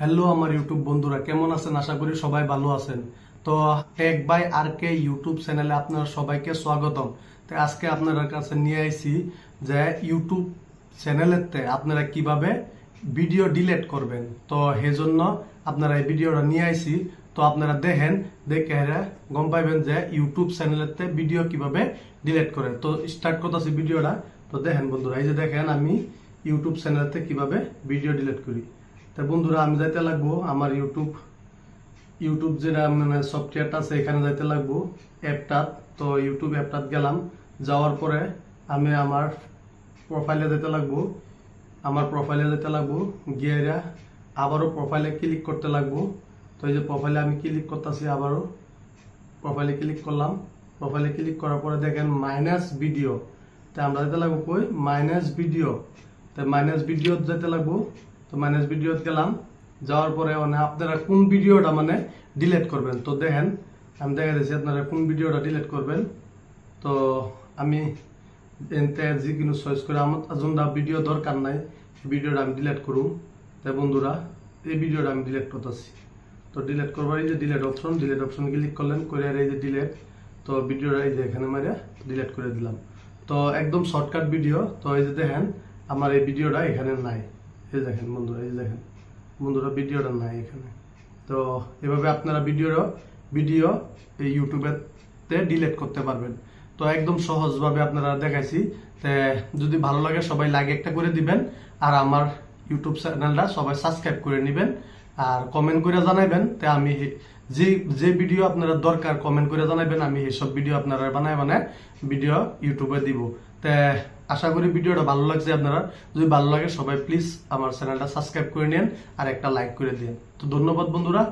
Hello আমার YouTube বন্ধুরা, কেমন আছেন? আশা করি সবাই ভালো আছেন। তো tech by R K YouTube চ্যানেলে আপনারা সবাইকে স্বাগতম। তো আজকে আপনাদের কাছে নিয়ে আইছি যে ইউটিউব চ্যানেলেতে আপনারা কীভাবে ভিডিও ডিলেট করবেন। তো সেজন্য আপনারা এই ভিডিওটা নিয়ে আইছি। তো আপনারা দেখেন, দেখে গম পাইবেন যে ইউটিউব চ্যানেলেতে ভিডিও কীভাবে ডিলেট করে। তো স্টার্ট করতেছি ভিডিওটা তো দেখেন বন্ধুরা, এই যে দেখেন আমি ইউটিউব চ্যানেলেতে কীভাবে ভিডিও ডিলেট করি। তা বন্ধুরা, আমি যাইতে লাগবো। আমার ইউটিউব ইউটিউব যেটা মানে সফটওয়্যারটা আছে, এখানে যাইতে লাগবো। অ্যাপটাত তো ইউটিউব অ্যাপটাত গেলাম। যাওয়ার পরে আমি আমার প্রোফাইলে যেতে লাগবো। আমার প্রোফাইলে যেতে লাগবো। গিয়ে আবারও প্রোফাইলে ক্লিক করতে লাগবো। তো এই যে প্রোফাইলে আমি ক্লিক করতেছি আবারও। প্রোফাইলে ক্লিক করলাম। প্রোফাইলে ক্লিক করার পরে দেখেন মাইনাস ভিডিও তা আমরা যেতে লাগবো কই? মাইনাস ভিডিও তো মাইনাস ভিডিও যেতে লাগবো। তো মাইনাস ভিডিও গেলাম, যাওয়ার পরে মানে আপনারা কোন ভিডিওটা মানে ডিলেট করবেন? তো দেখেন, আমি দেখা দিচ্ছি আপনারা কোন ভিডিওটা ডিলিট করবেন? তো আমি এনতে যিকোনো চয়েস করে আমার যোনটা ভিডিও দরকার নাই ভিডিওটা আমি ডিলেট করুম। তাই বন্ধুরা, এই ভিডিওটা আমি ডিলিট করতেছি। তো ডিলিট করবার এই যে delete option delete option click করলেন করে এই যে ডিলেট তো ভিডিওটা এই যে এখানে মারে ডিলেট করে দিলাম। তো একদম শর্টকাট ভিডিও তো এই যে দেখেন, আমার এই ভিডিওটা এখানে নাই। এই দেখেন বন্ধুরা এই দেখেন। বন্ধুরা ভিডিওটা নাই এখানে। তো এভাবে আপনারা ভিডিও ভিডিও এই ইউটিউবেতে ডিলিট করতে পারবেন। তো একদম সহজভাবে আপনারা দেখাইছি। তে যদি ভালো লাগে সবাই লাইক একটা করে দিবেন। আর আমার ইউটিউব চ্যানেলটা সবাই সাবস্ক্রাইব করে নেবেন। আর কমেন্ট করে জানাবেন তে আমি যে যে ভিডিও আপনারা দরকার কমেন্ট করে জানাবেন আমি এইসব ভিডিও আপনারা বানায় বানায় ভিডিও ইউটিউবে দিব। তে আশা করি ভিডিওটা ভালো লাগছে আপনারা। যদি ভালো লাগে সবাই প্লিজ আমার চ্যানেলটা সাবস্ক্রাইব করে নেন আর একটা লাইক করে দিন তো ধন্যবাদ বন্ধুরা।